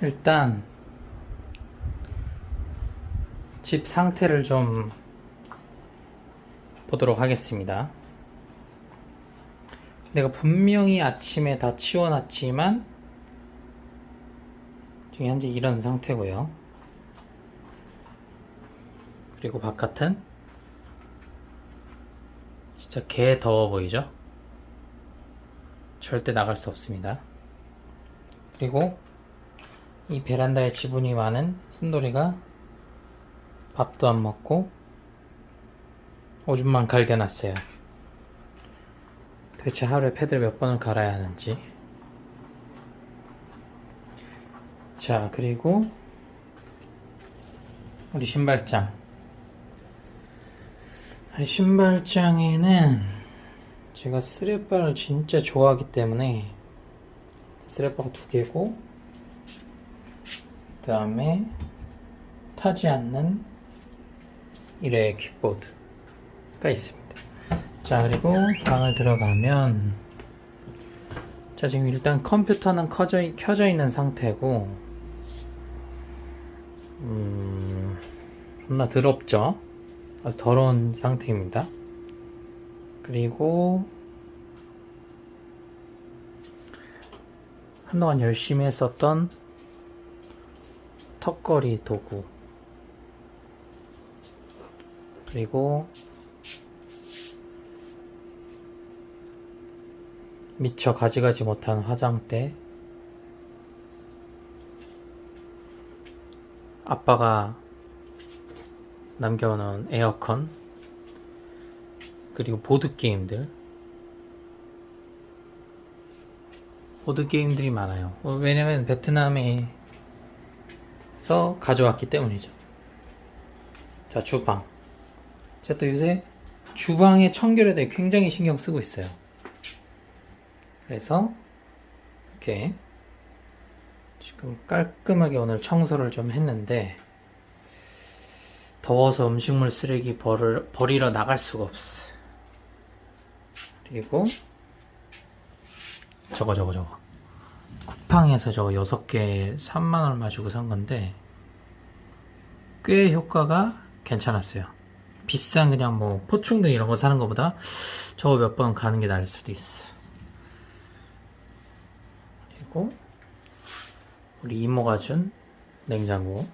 일단 집 상태를 좀 보도록 하겠습니다. 내가 분명히 아침에 다 치워놨지만 지금 현재 이런 상태고요. 그리고 바깥은 진짜 개 더워 보이죠? 절대 나갈 수 없습니다. 그리고 이 베란다에 지분이 많은 순돌이가 밥도 안 먹고 오줌만 갈겨놨어요. 도대체 하루에 패드를 몇 번을 갈아야 하는지. 자, 그리고 우리 신발장. 이 신발장에는 제가 스레바를 진짜 좋아하기 때문에 스레바가 두 개고 그 다음에 타지 않는 일회 킥보드가 있습니다. 자 그리고 방을 들어가면 자 지금 일단 컴퓨터는 켜져, 켜져 있는 상태고 음 존나 더럽죠? 아주 더러운 상태입니다. 그리고 한동안 열심히 했었던 턱걸이 도구. 그리고 미처 가져가지 못한 화장대. 아빠가 남겨놓은 에어컨. 그리고 보드게임들. 보드게임들이 많아요. 어, 왜냐면 베트남에 서 가져왔기 때문이죠. 자 주방. 제가 또 요새 주방의 청결에 대해 굉장히 신경 쓰고 있어요. 그래서 이렇게 지금 깔끔하게 오늘 청소를 좀 했는데 더워서 음식물 쓰레기 버릴, 버리러 나갈 수가 없어. 그리고 저거 저거 저거 쿠팡에서 저거 6개 3만 얼마 주고 산 건데 꽤 효과가 괜찮았어요. 비싼 그냥 뭐 포충등 이런 거 사는 것보다 저거 몇 번 가는 게 나을 수도 있어. 그리고 우리 이모가 준 냉장고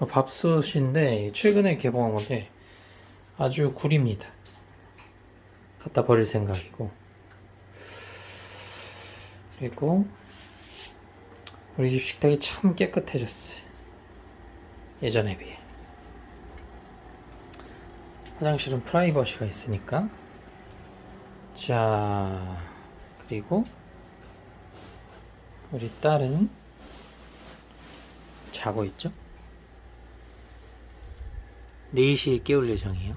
어, 밥솥인데 최근에 개봉한 건데 아주 구립니다. 갖다 버릴 생각이고 그리고 우리 집 식탁이 참 깨끗해졌어요. 예전에 비해 화장실은 프라이버시가 있으니까 자 그리고 우리 딸은 자고 있죠? 4시에 깨울 예정이에요.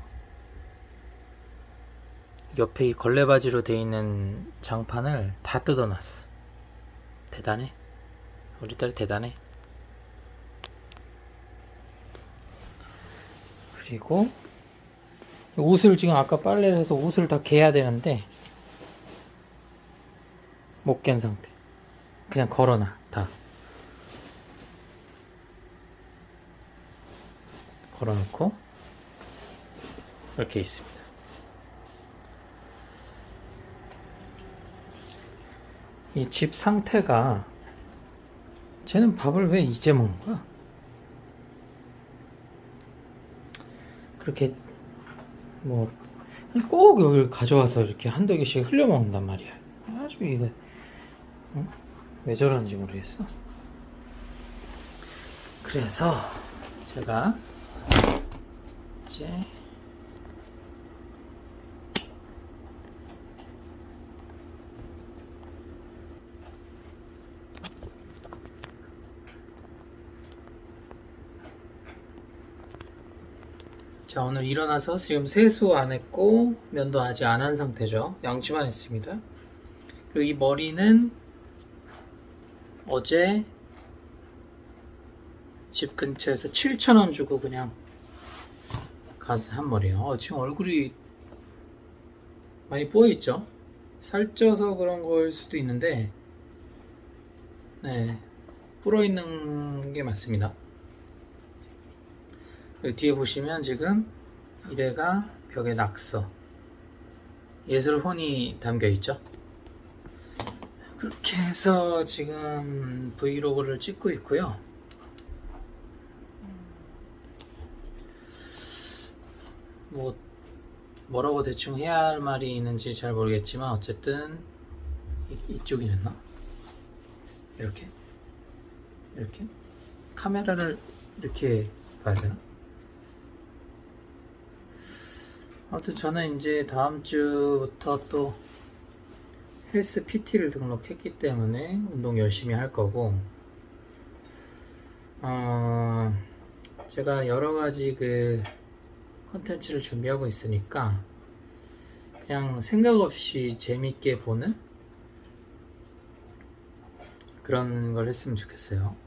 옆에 이 걸레바지로 되어 있는 장판을 다 뜯어놨어. 대단해. 우리 딸 대단해. 그리고 옷을 지금 아까 빨래를 해서 옷을 다 개야 되는데 못 갠 상태. 그냥 걸어놔 다. 걸어놓고 이렇게 있습니다. 이 집 상태가 쟤는 밥을 왜 이제 먹는 거야? 그렇게 뭐 꼭 여기를 가져와서 이렇게 한두 개씩 흘려 먹는단 말이야. 아주 이거 응? 왜 저러는지 모르겠어. 그래서 제가 이제 자 오늘 일어나서 지금 세수 안 했고 면도 아직 안 한 상태죠 양치만 했습니다 그리고 이 머리는 어제 집 근처에서 7,000원 주고 그냥 가서 한 머리요. 어, 지금 얼굴이 많이 부어있죠? 살쪄서 그런 걸 수도 있는데, 네. 불어 있는 게 맞습니다. 여기 뒤에 보시면 지금 이래가 벽에 낙서 예술 혼이 담겨 있죠. 그렇게 해서 지금 브이로그를 찍고 있고요. 뭐 뭐라고 대충 해야 할 말이 있는지 잘 모르겠지만 어쨌든 이, 이쪽이었나? 이렇게 이렇게 카메라를 이렇게 봐야 되나? 아무튼 저는 이제 다음 주부터 또 헬스 PT를 등록했기 때문에 운동 열심히 할 거고 어, 제가 여러 가지 그 컨텐츠를 준비하고 있으니까 그냥 생각 없이 재밌게 보는 그런 걸 했으면 좋겠어요.